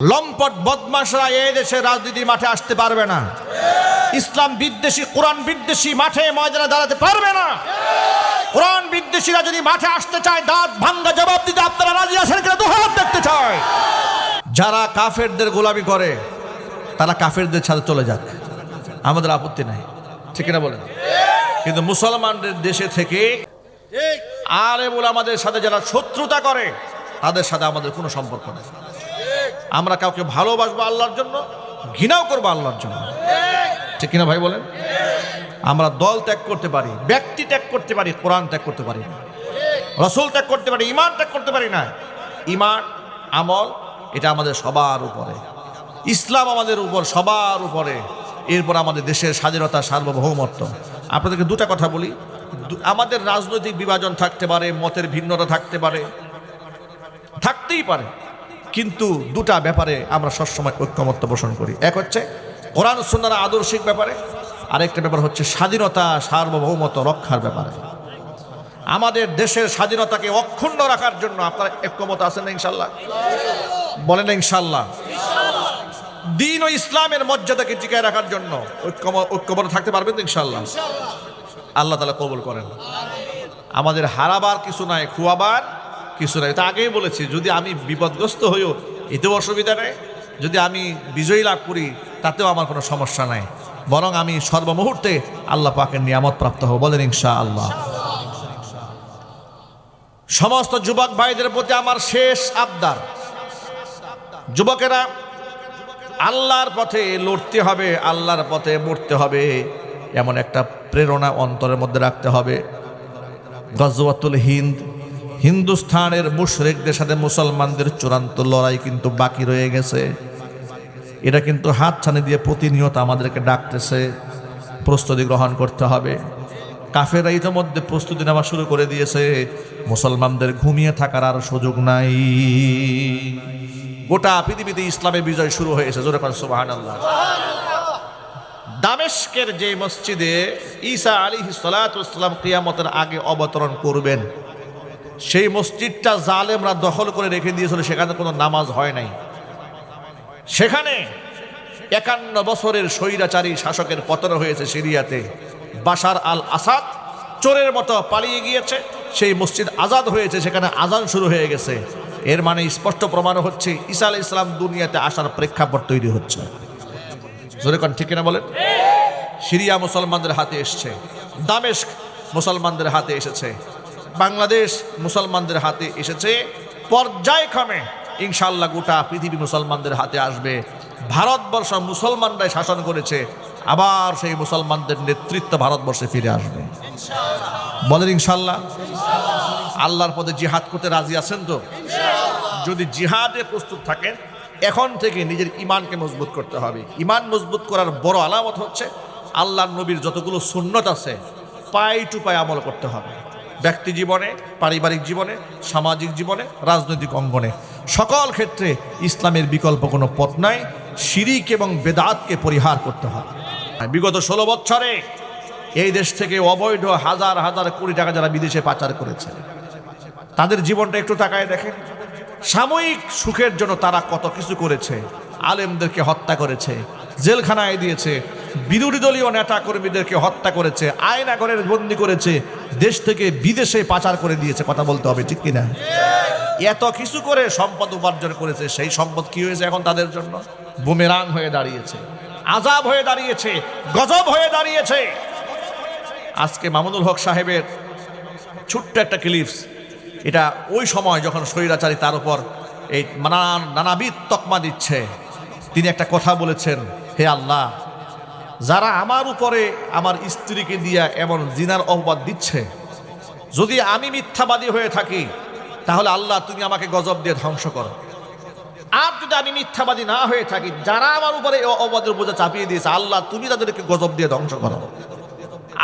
লম্পট বদমাশরা এই দেশে রাজনীতির মাঠে আসতে পারবে না। ইসলাম বিদ্বেষী কোরআন বিদ্বেষী মাঠে ময়দানে দাঁড়াতে পারবে না। কোরআন বিদ্বেষীরা যদি মাঠে আসতে চায় দাঁত ভাঙ্গা জবাব দিতে আপনারা রাজি আছেন কিনা দুহাত দেখতে চায় যারা কাফেরদের গোলামি করে তারা কাফেরদের সাথে চলে যাক। আমাদের আপত্তি নাই। ঠিক না বলেন? কিন্তু মুসলমানদের দেশে থেকে আর বলে আমাদের সাথে যারা শত্রুতা করে তাদের সাথে আমাদের কোনো সম্পর্ক নেই। আমরা কাউকে ভালোবাসবো আল্লাহর জন্য, ঘৃণাও করব আল্লাহর জন্য। ঠিক কিনা ভাই বলেন? আমরা দল ত্যাগ করতে পারি, ব্যক্তি ত্যাগ করতে পারি, কোরআন ত্যাগ করতে পারি না। রসুল ত্যাগ করতে পারি ইমান ত্যাগ করতে পারি না। ইমান আমল, এটা আমাদের সবার উপরে। ইসলাম আমাদের উপর, সবার উপরে। এরপর আমাদের দেশের স্বাধীনতা সার্বভৌমত্ব। আপনাদেরকে দুটা কথা বলি। আমাদের রাজনৈতিক বিভাজন থাকতে পারে, মতের ভিন্নতা থাকতে পারে। থাকতেই পারে। কিন্তু দুটা ব্যাপারে আমরা সবসময় ঐক্যমত্য পোষণ করি। এক হচ্ছে কোরআন সুন্নার আদর্শিক ব্যাপারে, আরেকটা ব্যাপার হচ্ছে স্বাধীনতা সার্বভৌমত রক্ষার ব্যাপারে। আমাদের দেশের স্বাধীনতাকে অক্ষুণ্ণ রাখার জন্য আপনারা ঐক্যমত আছেন না ইনশাল্লাহ বলেন ইনশাল্লাহ দিন ও ইসলামের মর্যাদাকে টিকায় রাখার জন্য ঐক্যম, ঐক্যবদ্ধ থাকতে পারবেন তো ইনশাল্লাহ আল্লাহ তালা কবুল করেন। আমাদের হারাবার কিছু নাই, খুয়াবার কিছু নাই। তা আগেই বলেছি, যদি আমি বিপদগ্রস্ত হইও এতেও অসুবিধা নেই, যদি আমি বিজয়ী লাভ করি, তাতেও আমার কোনো সমস্যা নাই। বরং আমি সর্বমুহূর্তে আল্লাহ পাকের নিয়ামত প্রাপ্ত হব, বলেন ইনশা আল্লাহ সমস্ত যুবক ভাইদের প্রতি আমার শেষ আবদার। যুবকেরা, আল্লাহর পথে লড়তে হবে, আল্লাহর পথে মরতে হবে, এমন একটা প্রেরণা অন্তরের মধ্যে রাখতে হবে। গজওয়াতুল হিন্দ হিন্দুস্থানের মুশরেকদের সাথে মুসলমানদের চূড়ান্ত লড়াই কিন্তু বাকি রয়ে গেছে। এটা কিন্তু হাত ছানি দিয়ে প্রতিনিয়ত আমাদেরকে ডাকতেছে, প্রস্তুতি গ্রহণ করতে হবে। কাফেরা ইতিমধ্যে প্রস্তুতি নেওয়া শুরু করে দিয়েছে, মুসলমানদের ঘুমিয়ে থাকার আর সুযোগ নাই। গোটা পৃথিবীতে ইসলামের বিজয় শুরু হয়েছে, জোরে পান সুবাহান আল্লাহ দামেস্কের যে মসজিদে ঈসা আলী সালাতাম কিয়ামতের আগে অবতরণ করবেন সেই মসজিদটা জালেমরা দখল করে রেখে দিয়েছিল, সেখানে কোনো নামাজ হয় নাই। সেখানে একান্ন বছরের স্বৈরাচারী শাসকের পতন হয়েছে সিরিয়াতে। বাশার আল আসাদ চোরের মতো পালিয়ে গিয়েছে, সেই মসজিদ আজাদ হয়েছে, সেখানে আজান শুরু হয়ে গেছে। এর মানে স্পষ্ট প্রমাণ হচ্ছে, ঈসা আলাহ ইসলাম দুনিয়াতে আসার প্রেক্ষাপট তৈরি হচ্ছে। জোরে কন, ঠিক না বলেন? সিরিয়া মুসলমানদের হাতে এসছে, দামেস্ক মুসলমানদের হাতে এসেছে। বাংলাদেশ মুসলমানদের হাতে এসেছে। পর্যায়ক্রমে ইনশাল্লাহ গোটা পৃথিবী মুসলমানদের হাতে আসবে। ভারতবর্ষ মুসলমানরাই শাসন করেছে। আবার সেই মুসলমানদের নেতৃত্ব ভারতবর্ষে ফিরে আসবে। বলেন ইনশাল্লাহ আল্লাহর পদে জিহাদ করতে রাজি আছেন তো? যদি জিহাদে প্রস্তুত থাকেন এখন থেকে নিজের ইমানকে মজবুত করতে হবে। ইমান মজবুত করার বড় আলামত হচ্ছে আল্লাহর নবীর যতগুলো সুন্নত আছে পাই টু পাই আমল করতে হবে। ব্যক্তি জীবনে, পারিবারিক জীবনে, সামাজিক জীবনে, রাজনৈতিক অঙ্গনে। সকল ক্ষেত্রে ইসলামের বিকল্প কোনো পথ নাই, শিরিক এবং বেদাতকে পরিহার করতে হয়। বিগত ষোলো বছরে এই দেশ থেকে অবৈধ হাজার হাজার কোটি টাকা যারা বিদেশে পাচার করেছে, তাদের জীবনটা একটু তাকায় দেখেন। সাময়িক সুখের জন্য তারা কত কিছু করেছে, আলেমদেরকে হত্যা করেছে, জেলখানায় দিয়েছে বিরোধী দলীয় নেতা কর্মীদেরকে হত্যা করেছে আয়নাগরের বন্দি করেছে, দেশ থেকে বিদেশে পাচার করে দিয়েছে, কথা বলতে হবে, ঠিক কিনা? এত কিছু করে সম্পদ উপার্জন করেছে, সেই সম্পদ কি হয়েছে এখন তাদের জন্য? বুমেরাং হয়ে দাঁড়িয়েছে, আজাব হয়ে দাঁড়িয়েছে, গজব হয়ে দাঁড়িয়েছে। আজকে মামুনুল হক সাহেবের ছোট্ট একটা ক্লিপস এটা ওই সময় যখন স্বৈরাচারী তার উপর এই নানান, নানাবিধ তকমা দিচ্ছে, তিনি একটা কথা বলেছেন, হে আল্লাহ যারা আমার উপরে আমার স্ত্রীকে দিয়া এমন জিনার অপবাদ দিচ্ছে, যদি আমি মিথ্যাবাদী হয়ে থাকি, তাহলে আল্লাহ তুমি আমাকে গজব দিয়ে ধ্বংস করো। আর যদি আমি মিথ্যাবাদী না হয়ে থাকি, যারা আমার উপরে এই অপবাদের বোঝা চাপিয়ে দিয়েছে, আল্লাহ তুমি তাদেরকে গজব দিয়ে ধ্বংস করো।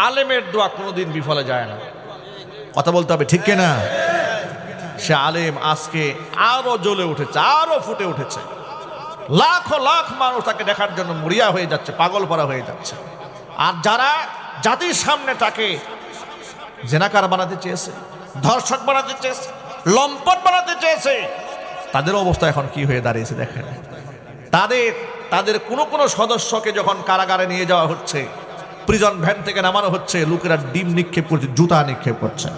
আলেমের দোয়া কোনোদিন বিফলে যায় না। কথা বলতে হবে, ঠিক কিনা? সে আলেম আজকে আরও জ্বলে উঠেছে, আরও ফুটে উঠেছে। লাখো লাখ মানুষ তাকে দেখার জন্য মরিয়া হয়ে যাচ্ছে, পাগল পরা হয়ে যাচ্ছে। আর যারা জাতির সামনে তাকে জেনাকার বানাতে চেয়েছে, ধর্ষক বানাতে চেয়েছে, লম্পট বানাতে চেয়েছে, তাদের অবস্থা এখন কি হয়ে দাঁড়িয়েছে দেখেন। তাদের তাদের কোনো কোনো সদস্যকে যখন কারাগারে নিয়ে যাওয়া হচ্ছে প্রিজন ভ্যান থেকে নামানো হচ্ছে, লোকেরা ডিম নিক্ষেপ করছে, জুতা নিক্ষেপ করছে।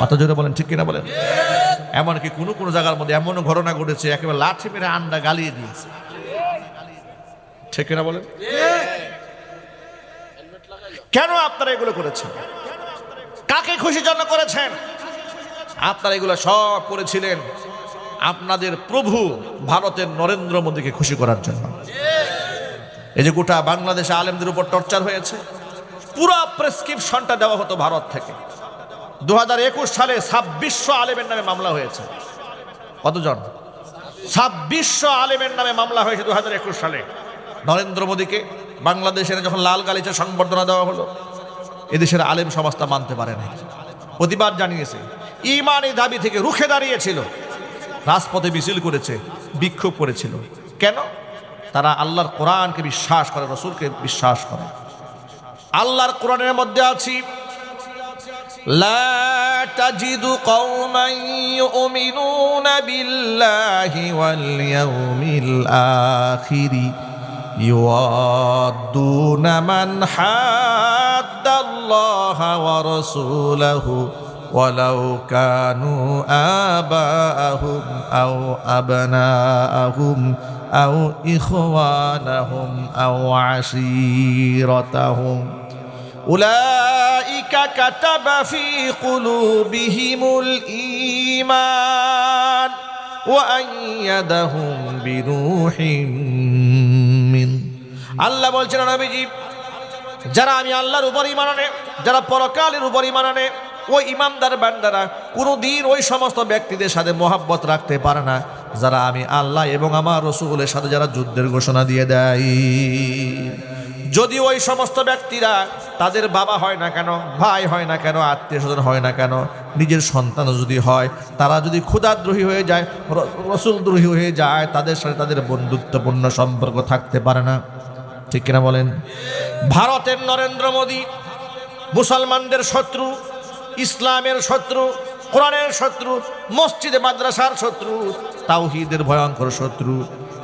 কত জোরে বলেন, ঠিক কিনা বলেন? এমনকি কোনো কোনো জায়গার মধ্যে এমন ঘটনা ঘটেছে, একেবারে লাঠি মেরে আন্ডা গালিয়ে দিয়েছে। ঠিক কিনা বলেন? কেন আপনারা এগুলো করেছেন? কাকে খুশির জন্য করেছেন? আপনারা এগুলো সব করেছিলেন আপনাদের প্রভু ভারতের নরেন্দ্র মোদীকে খুশি করার জন্য। এই যে গোটা বাংলাদেশে আলেমদের উপর টর্চার হয়েছে, পুরো প্রেসক্রিপশনটা দেওয়া হতো ভারত থেকে। দু হাজার একুশ সালে ছাব্বিশশো আলেমের নামে মামলা হয়েছে। কতজন? ছাব্বিশশো আলেমের নামে মামলা হয়েছে দু হাজার একুশ সালে। নরেন্দ্র মোদীকে বাংলাদেশের যখন লাল গালিচা সংবর্ধনা দেওয়া হলো, এদেশের আলেম সমাজটা মানতে পারে নাই। প্রতিবাদ জানিয়েছে, ইমানি দাবি থেকে রুখে দাঁড়িয়েছিল। রাজপথে মিছিল করেছে, বিক্ষোভ করেছিল। কেন? তারা আল্লাহর কোরআনকে বিশ্বাস করে, রসুলকে বিশ্বাস করে। আল্লাহর কোরআনের মধ্যে আছি لا تجد قوما يؤمنون بالله واليوم الآخر يوادون من حاد الله ورسوله ولو كانوا آباءهم أو أبناءهم أو إخوانهم أو عشيرتهم أولئك كتب في قلوبهم الإيمان وأيدهم بروح من আল্লাহ বলছেন নবীজি যারা আমি আল্লাহর উপর ইমান আনে যারা পরকালের উপর ইমান আনে ওই ইমানদার বান্দারা কোনোদিন ওই সমস্ত ব্যক্তিদের সাথে মোহাব্বত রাখতে পারে না যারা আমি আল্লাহ এবং আমার রসুলের সাথে যারা যুদ্ধের ঘোষণা দিয়ে দেয় যদি ওই সমস্ত ব্যক্তিরা তাদের বাবা হয় না কেন, ভাই হয় না কেন আত্মীয় স্বজন হয় না কেন, নিজের সন্তান যদি হয়, তারা যদি ক্ষুদাদ্রোহী হয়ে যায় রসুলদ্রোহী হয়ে যায়, তাদের সাথে তাদের বন্ধুত্বপূর্ণ সম্পর্ক থাকতে পারে না। ঠিক কিনা বলেন? ভারতের নরেন্দ্র মোদী, মুসলমানদের শত্রু, ইসলামের শত্রু, কোরআনের শত্রু, মসজিদে মাদ্রাসার শত্রু, তাওহিদের ভয়ঙ্কর শত্রু।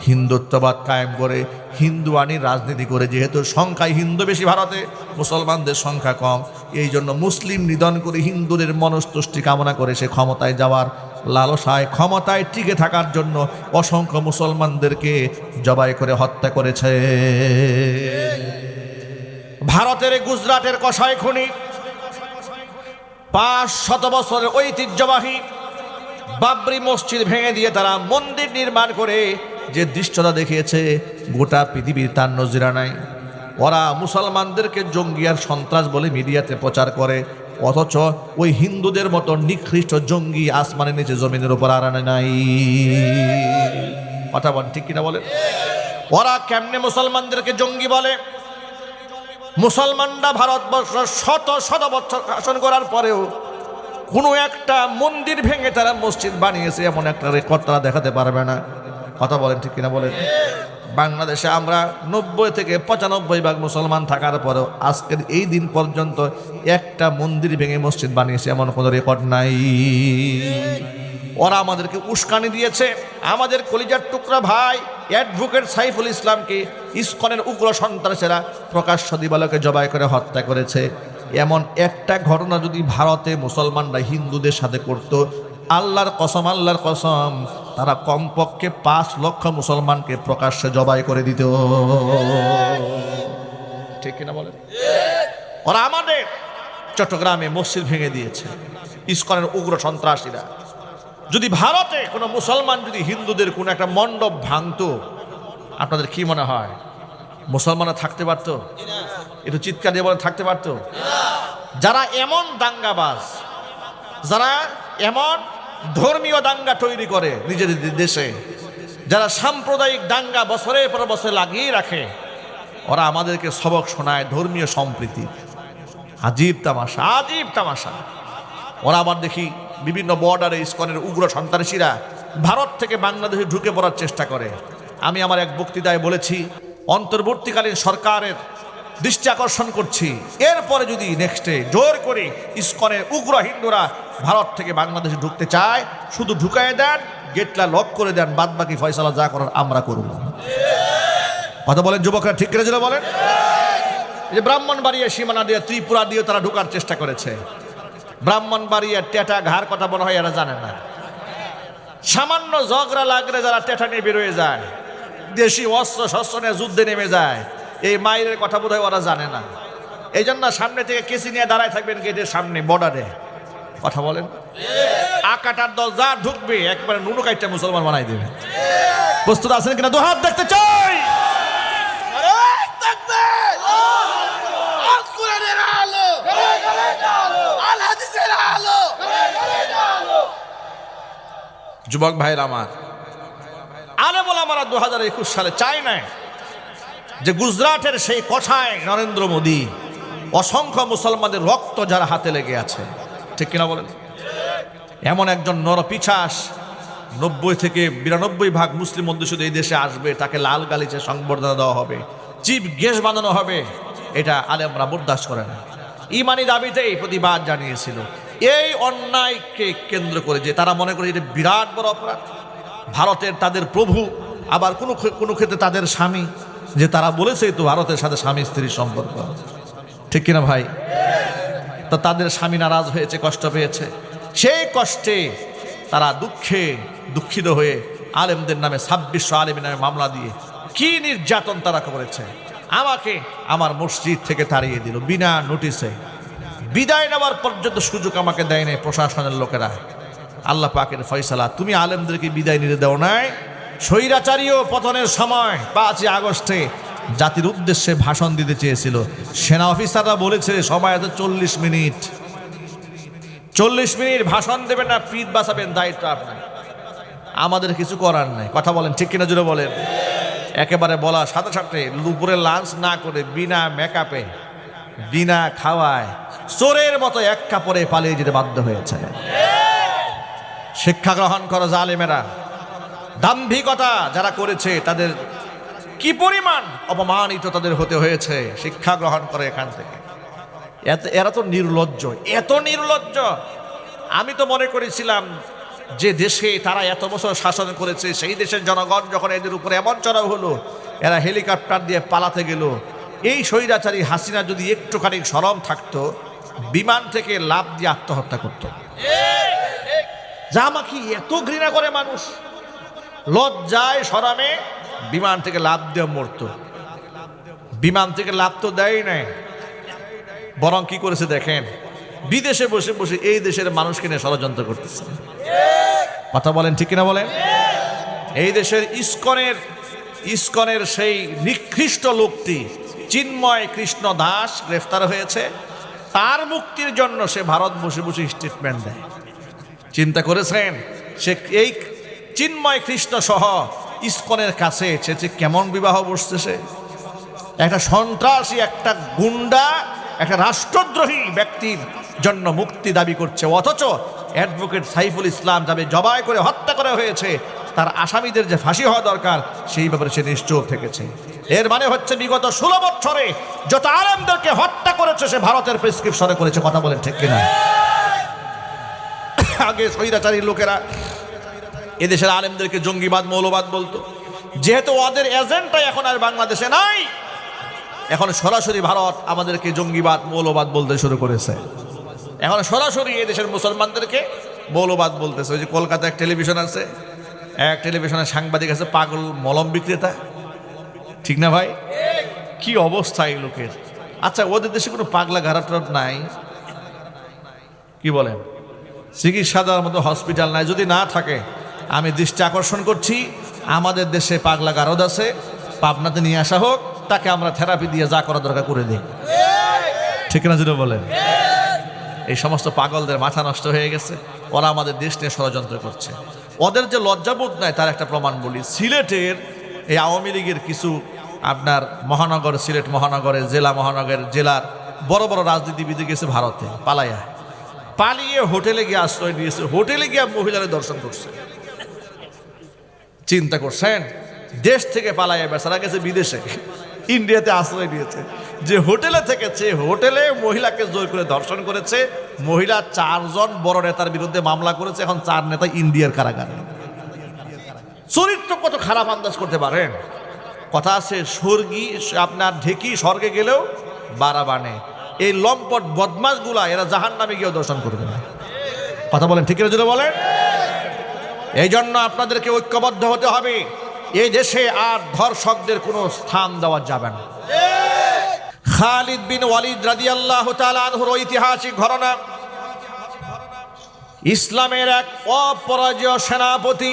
হিন্দুত্ববাদ কায়েম করে হিন্দু আনির রাজনীতি করে, যেহেতু সংখ্যায় হিন্দু বেশি ভারতে, মুসলমানদের সংখ্যা কম। এই জন্য মুসলিম নিধন করে হিন্দুদের মনস্তুষ্টি কামনা করে সে ক্ষমতায় যাওয়ার লালসায়, ক্ষমতায় টিকে থাকার জন্য অসংখ্য মুসলমানদেরকে জবাই করে হত্যা করেছে। ভারতের গুজরাটের কষাই খুনি পাঁচ শত বছরের ঐতিহ্যবাহী বাবরি মসজিদ ভেঙে দিয়ে তারা মন্দির নির্মাণ করে যে দৃশ্যটা দেখিয়েছে, গোটা পৃথিবীর তার নজিরা নাই। ওরা মুসলমানদেরকে জঙ্গি আর সন্ত্রাস বলে মিডিয়াতে প্রচার করে, অথচ ওই হিন্দুদের মতো নিকৃষ্ট জঙ্গি আসমানের নিচে জমিনের উপর আর নাই। কথা বল ঠিক কিনা বলে ওরা কেমনে মুসলমানদেরকে জঙ্গি বলে? মুসলমানরা ভারতবর্ষ শত শত বছর শাসন করার পরেও কোনো একটা মন্দির ভেঙে তারা মসজিদ বানিয়েছে, এমন একটা রেকর্ড তারা দেখাতে পারবে না। কথা বলেন ঠিক কিনা বলেন। বাংলাদেশে আমরা নব্বই থেকে পঁচানব্বই ভাগ মুসলমান থাকার পরেও আজকের এই দিন পর্যন্ত একটা মন্দির ভেঙে মসজিদ বানিয়েছে, এমন কোনো রেকর্ড নাই। ওরা আমাদেরকে উস্কানি দিয়েছে। আমাদের কলিজার টুকরা ভাই অ্যাডভোকেট সাইফুল ইসলামকে ইস্কনের উগ্র সন্ত্রাসেরা প্রকাশ্য দিবালকে জবাই করে হত্যা করেছে। এমন একটা ঘটনা যদি ভারতে মুসলমানরা হিন্দুদের সাথে করত, আল্লাহর কসম আল্লাহর কসম তারা কমপক্ষে পাঁচ লক্ষ মুসলমানকে প্রকাশ্যে জবাই করে দিত। ঠিক কিনা বলেন? ওরা আমাদের চট্টগ্রামে মসজিদ ভেঙে দিয়েছে। ইস্কনের উগ্র সন্ত্রাসীরা। যদি ভারতে কোনো মুসলমান, যদি হিন্দুদের কোনো একটা মণ্ডপ ভাঙতো, আপনাদের কি মনে হয়? মুসলমানরা থাকতে পারতো? একটু চিৎকার দিয়ে বলে থাকতে পারতো? যারা এমন দাঙ্গাবাজ, যারা এমন ধর্মীয় দাঙ্গা তৈরি করে নিজেদের দেশে। যারা সাম্প্রদায়িক দাঙ্গা বছরের পর বছর লাগিয়ে রাখে, ওরা আমাদেরকে সবক শোনায় ধর্মীয় সম্প্রীতি। আজীব তামাশা আজীব তামাশা। ওরা আবার দেখি বিভিন্ন বর্ডারে ইস্কনের উগ্র সন্ত্রাসীরা ভারত থেকে বাংলাদেশে ঢুকে পড়ার চেষ্টা করে। আমি আমার এক বক্তৃতায় বলেছি, অন্তর্বর্তীকালীন সরকারের দৃষ্টি আকর্ষণ করছি। এরপরে যদি নেক্সটে জোর করে ইস্কনের উগ্র হিন্দুরা ভারত থেকে বাংলাদেশে ঢুকতে চায়, শুধু ঢুকায় দেন গেটটা লক করে দেন বাদ বাকি ফয়সালা যা করার আমরা করব। কথা বলেন যুবকরা, ঠিক করে যেটা বলেন? যে ব্রাহ্মণবাড়িয়া সীমানা দিয়ে, ত্রিপুরা দিয়ে তারা ঢোকার চেষ্টা করেছে। ব্রাহ্মণবাড়িয়া টেটা ঘাড় কথা বলা হয়, এরা জানে না। সামান্য ঝগড়া লাগলে যারা টেটা নিয়ে বেরোয় যায়, দেশি অস্ত্র শস্ত্র নিয়ে যুদ্ধে নেমে যায়। এই মায়ের কথা বোধহয় ওরা জানে না। এই জন্য সামনে থেকে কেসি নিয়ে দাঁড়ায় থাকবেন গেটের সামনে বর্ডারে কথা বলেন। আকাটার দল যা ঢুকবে, একবারে নুনু কাইটটা মুসলমান বানাই দেবে। প্রস্তুত আছেন কিনা? দু হাত দেখতে চাই। যুবক ভাইয়ের আমার। আরে বলে আমরা দু হাজার একুশ সালে চাই নাই। যে গুজরাটের সেই কথায় নরেন্দ্র মোদী অসংখ্য মুসলমানদের রক্ত যার হাতে লেগে আছে। ঠিক কিনা বলেন? এমন একজন নরপিছাস, নব্বই থেকে বিরানব্বই ভাগ মুসলিম অধ্যুষিত এই দেশে আসবে, তাকে লাল গালিচে সংবর্ধনা দেওয়া হবে চিফ গ্যাস বানানো হবে, এটা আলেমরা বরদাস্ত করে না। ইমানি দাবিতেই প্রতিবাদ জানিয়েছিল। এই অন্যায়কে কেন্দ্র করে যে তারা মনে করে এটা বিরাট বড় অপরাধ। ভারতের তাদের প্রভু, আবার কোনো কোনো ক্ষেত্রে তাদের স্বামী। যে তারা বলেছে তো ভারতের সাথে স্বামী স্ত্রীর সম্পর্ক। ঠিক কিনা ভাই? তা তাদের স্বামী নারাজ হয়েছে, কষ্ট পেয়েছে। সেই কষ্টে তারা দুঃখে দুঃখিত হয়ে আলেমদের নামে ছাব্বিশশো আলেমের নামে মামলা দিয়ে কি নির্যাতন তারা করেছে? আমাকে আমার মসজিদ থেকে তাড়িয়ে দিল বিনা নোটিসে বিদায় নেওয়ার পর্যন্ত সুযোগ আমাকে দেয় নাই প্রশাসনের লোকেরা। আল্লাহ পাকের ফয়সালা, তুমি আলেমদেরকে বিদায় নিতে দেও নাই? স্বৈরাচারীয় পতনের সময় পাঁচই আগস্টে জাতির উদ্দেশ্যে ভাষণ দিতে চেয়েছিল। সেনা অফিসাররা বলেছে, সময় আছে চল্লিশ মিনিট। চল্লিশ মিনিট ভাষণ দেবেন না পিঠ বাঁচাবেন, দায়িত্ব আপনার। আমাদের কিছু করার নাই। কথা বলেন, ঠিক কিনা জুড়ে বলেন? একেবারে বলা সাথে সাথে দুপুরে লাঞ্চ না করে বিনা মেকআপে, বিনা খাওয়ায়, চোরের মতো এক কাপড়ে পালিয়ে যেতে বাধ্য হয়েছে। শিক্ষা গ্রহণ করো জালেমেরা। দাম্ভিকতা যারা করেছে, তাদের কি পরিমাণ অপমানিত তাদের হতে হয়েছে, শিক্ষা গ্রহণ করে এখান থেকে। এত, এরা তো নির্লজ্জ, এত নির্লজ্জ। আমি তো মনে করেছিলাম যে দেশে তারা এত বছর শাসন করেছে, সেই দেশের জনগণ যখন এদের উপরে এমন চড়াও হলো, এরা হেলিকপ্টার দিয়ে পালাতে গেল। এই স্বৈরাচারী হাসিনা যদি একটুখানি সরম থাকতো, বিমান থেকে লাভ দিয়ে আত্মহত্যা করতো। যা আমাকে এত ঘৃণা করে মানুষ লজ্জায় সরামে বিমান থেকে লাভ দিয়ে মরতো। বিমান থেকে লাভ তো দেয় নাই। বরং কি করেছে দেখেন, বিদেশে বসে বসে এই দেশের মানুষকে নিয়ে ষড়যন্ত্র করতেছে। কথা বলেন ঠিক কিনা বলেন? এই দেশের ইস্কনের ইস্কনের সেই নিকৃষ্ট লোকটি চিন্ময় কৃষ্ণ দাস গ্রেফতার হয়েছে। তার মুক্তির জন্য সে ভারত বসে বসে স্টেটমেন্ট দেয়। চিন্তা করেছেন? সে এই চিন্ময় কৃষ্ণ সহ ইস্কনের কাছে যে কেমন বিবাহ বসতেছে। একটা সন্ত্রাসী, একটা গুন্ডা, একটা রাষ্ট্রদ্রোহী ব্যক্তির জন্য মুক্তি দাবি করছে। অথচ অ্যাডভোকেট সাইফুল ইসলাম যাবে জবাই করে হত্যা করা হয়েছে। তার আসামিদের যে ফাঁসি হওয়া দরকার, সেই ব্যাপারে সে নিশ্চুপ থেকেছে। এর মানে হচ্ছে বিগত ষোলো বছরে যত আলেমদেরকে হত্যা করেছে, সে ভারতের প্রেসক্রিপশনে করেছে। কথা বলেন ঠিক কিনা? আগে স্বৈরাচারী লোকেরা এদেশের আলেমদেরকে জঙ্গিবাদ, মৌলবাদ বলতো। যেহেতু ওদের এজেন্টটা এখন আর বাংলাদেশে নাই, এখন সরাসরি ভারত আমাদেরকে জঙ্গিবাদ, মৌলবাদ বলতে শুরু করেছে। এখন সরাসরি এই দেশের মুসলমানদেরকে মৌলবাদ বলতেছে। ওই যে কলকাতায় এক টেলিভিশন আছে, এক টেলিভিশনের সাংবাদিক আছে, পাগল মলম বিক্রেতা। ঠিক না ভাই? কি অবস্থা এই লোকের? আচ্ছা ওদের দেশে কোনো পাগলা ঘাড়াট নাই? কি বলেন? চিকিৎসা দেওয়ার মতো হসপিটাল নাই। যদি না থাকে আমি দৃষ্টি আকর্ষণ করছি। আমাদের দেশে পাগলা গারদ আছে, পাবনাতে নিয়ে আসা হোক, তাকে আমরা থেরাপি দিয়ে যা করা দরকার করে দিই। ঠিক না যদি বলেন? এই সমস্ত পাগলদের মাথা নষ্ট হয়ে গেছে, ওরা আমাদের দেশ নিয়ে ষড়যন্ত্র করছে। ওদের যে লজ্জাবোধ নাই, তার একটা প্রমাণ বলি। সিলেটের এই আওয়ামী লীগের কিছু আপনার মহানগর, সিলেট মহানগরের, জেলা মহানগরের, জেলার বড় বড় রাজনীতিবিদ গেছে ভারতে, পালাইয়া। পালিয়ে হোটেলে গিয়ে আশ্রয় নিয়েছে। হোটেলে গিয়ে মহিলাদের দর্শন করছে। চিন্তা করছেন? দেশ থেকে পালাইয়া বেচারা গেছে বিদেশে। ইন্ডিয়াতে আশ্রয় নিয়েছে। যে হোটেলে থেকেছে হোটেলে মহিলাকে জোর করে ধর্ষণ করেছে। মহিলা চারজন বড় নেতার বিরুদ্ধে মামলা করেছে। এখন চার নেতা ইন্ডিয়ার কারাগারে। চরিত্র কত খারাপ আন্দাজ করতে পারেন? কথা আছে, স্বর্গী, আপনার ঢেকি স্বর্গে গেলেও বাড়া বানে। এই লম্পট বদমাসগুলা এরা জাহান নামে গিয়েও দর্শন করবে না। কথা বলেন, ঠিক জুড়ে বলেন? এই জন্য আপনাদেরকে ঐক্যবদ্ধ হতে হবে। এই দেশে আর ধর্ষকদের কোনো স্থান দেওয়া যাবে না। খালিদ বিন ওয়ালিদ রাদিয়াল্লাহু তাআলা আনহুর ঐতিহাসিক ঘটনা। ইসলামের এক অপরাজয় সেনাপতি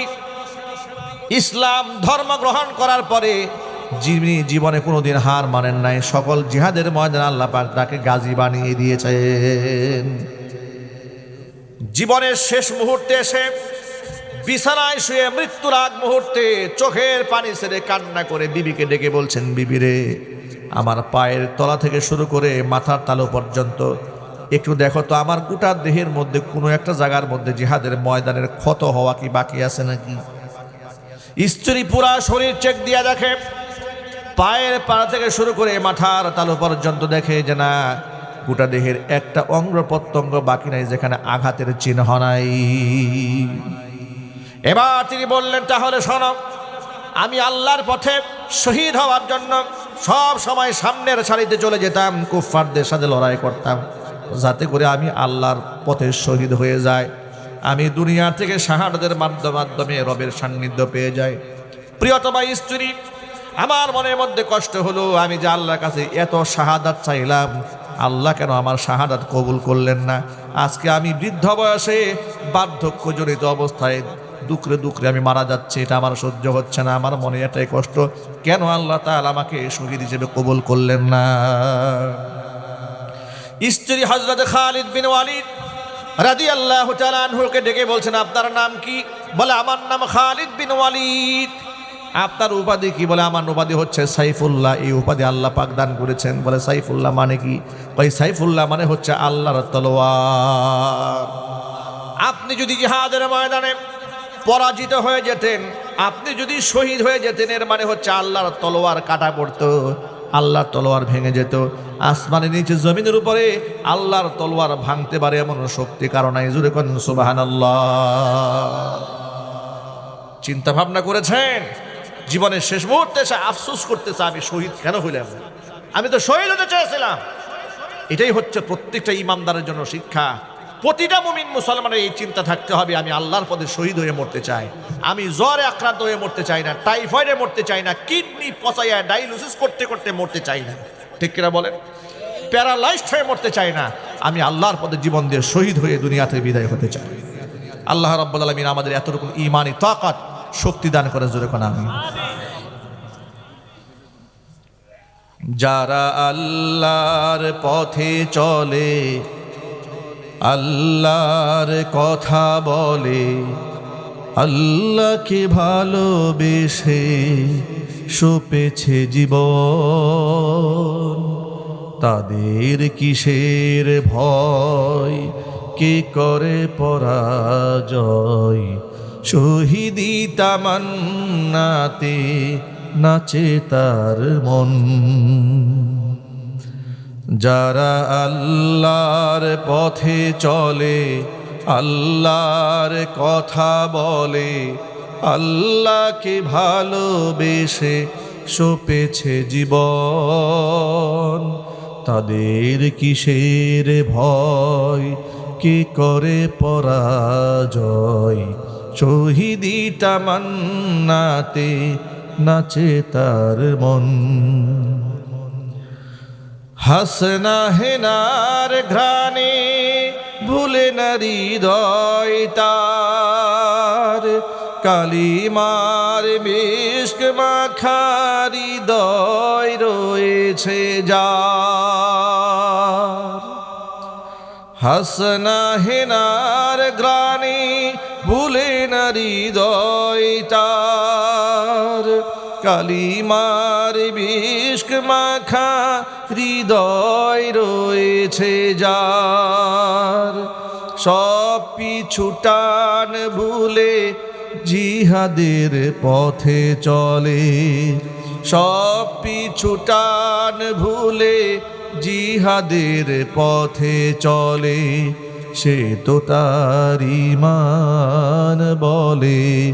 ইসলাম ধর্ম গ্রহণ করার পরে যিনি জীবনে কোনোদিন হার মানেন নাই, সকল জিহাদের ময়দান আল্লাহ পাক তাকে গাজী বানিয়ে দিয়েছেন। জীবনের শেষ মুহূর্তে এসে বিছানায় শুয়ে মৃত্যুর আগ মুহূর্তে চোখের পানি ছেড়ে কান্না করে বিবিকে ডেকে বলছেন বিবিরে আমার পায়ের তলা থেকে শুরু করে মাথার তালু পর্যন্ত, একটু দেখো তো আমার গোটা দেহের মধ্যে কোনো একটা জায়গার মধ্যে জিহাদের ময়দানের ক্ষত হওয়া কি বাকি আছে নাকি? স্ত্রী পুরা শরীর চেক দিয়া দেখে, পায়ের পাড়া থেকে শুরু করে মাথার তালু পর্যন্ত দেখে যে না, গোটা দেহের একটা অঙ্গ প্রত্যঙ্গ বাকি নাই যেখানে আঘাতের চিহ্ন নাই। এবার তিনি বললেন, তাহলে শোনো, আমি আল্লাহর পথে শহীদ হওয়ার জন্য সব সময় সামনের সারিতে চলে যেতাম, কুফফারদের সাথে লড়াই করতাম, যাতে করে আমি আল্লাহর পথে শহীদ হয়ে যায় আমি দুনিয়া থেকে মাধ্যমে মাধ্যমে রবের সান্নিধ্য পেয়ে যাই। প্রিয়তমা স্ত্রী, আমার মনের মধ্যে কষ্ট হলো, আমি যে আল্লাহর কাছে এত শাহাদাত চাইলাম, আল্লাহ কেন আমার শাহাদাত কবুল করলেন না? আজকে আমি বৃদ্ধ বয়সে বার্ধক্যজনিত অবস্থায় দুকরে দুকরে আমি মারা যাচ্ছি, এটা আমার সহ্য হচ্ছে না, আমার মনে এটাই কষ্ট। কেন আল্লাহ তাআলা আমাকে শহীদ হিসেবে কবুল করলেন না? স্ত্রী হজরত খালিদ বিন ওয়ালিদ রাদি আল্লাহ তালানহুকে ডেকে বলছেন, আপনার নাম কি? বলে, আমার নাম খালিদ বিন ওয়ালিদ। আপনার উপাধি কি? বলে, আমার উপাধি হচ্ছে সাইফুল্লাহ। এই উপাধি আল্লাহ পাক দান করেছেন। বলে, সাইফুল্লাহ মানে কি? ওই সাইফুল্লাহ মানে হচ্ছে আল্লাহর তলোয়ার। আপনি যদি জিহাদের ময়দানে পরাজিত হয়ে যেতেন। আপনি যদি শহীদ হয়ে যেতেন, এর মানে হচ্ছে আল্লাহর তলোয়ার কাটা পড়তো, আল্লাহর তলোয়ার ভেঙে যেত। আসমানের নিচে জমিনের উপরে আল্লাহর তলোয়ার ভাঙতে পারে এমন শক্তি কারণ জুড়ে করেন সুবাহান চিন্তা ভাবনা করেছেন? জীবনের শেষ মুহূর্তে এসে আফসোস করতেছে, আমি শহীদ কেন হইলাম? আমি তো শহীদ হতে চেয়েছিলাম। এটাই হচ্ছে প্রত্যেকটা ইমানদারের জন্য শিক্ষা। প্রতিটা মুমিন মুসলমানের এই চিন্তা থাকতে হবে, আমি আল্লাহর পদে শহীদ হয়ে মরতে চাই। আমি জ্বরে আক্রান্ত হয়ে মরতে চাই না, টাইফয়েডে মরতে চাই না, কিডনি পচাইয়া ডায়ালিসিস করতে করতে মরতে চাই না। ঠিক কিনা বলেন? প্যারালাইজড হয়ে মরতে চাই না, আমি আল্লাহর পদে জীবন দিয়ে শহীদ হয়ে দুনিয়াতে বিদায় হতে চাই। আল্লাহ রব্বুল আলমিন আমাদের এতটুকু ইমানি তাকাত, শক্তি দান করে জোরে কোন আমি যারা আল্লাহর পথে চলে আল্লাহর কথা বলে, আল্লাহকে ভালোবেসে সোপেছে জীবন। তাদের কিসের ভয়, কে করে পরাজয়? শহীদি তামান্নাতে নাচে তার মন। যারা আল্লাহর পথে চলে, আল্লাহর কথা বলে, আল্লাহকে ভালোবেসে সোপেছে জীবন। তাদের কিসের ভয়? কে করে পরাজয়? শহীদি তামান্নাতে নাচে তার মন। হাসনা হেনার ঘ্রাণে ভুলে হৃদয় তার। কালিমার বিষ্ক মাখারি দয় রয়েছে যা হাসনা হেনার গ্রাণে ভুলে হৃদয় তার। কালিমার বিষ্ক মাখা হৃদয় রয়েছে যার। সব পিছুটান ভুলে জিহাদের পথে চলে। সব পিছুটান ভুলে জিহাদের পথে চলে। সে তো তার ইমান বলে।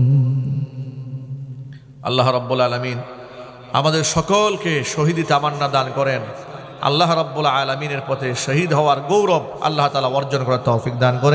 আল্লাহ রব্বুল আলমিন আমাদের সকলকে শহীদি তামান্না দান করেন। আল্লাহ রব্বুল আলমিনের পথে শহীদ হওয়ার গৌরব আল্লাহ তালা অর্জন করার তৌফিক দান করেন।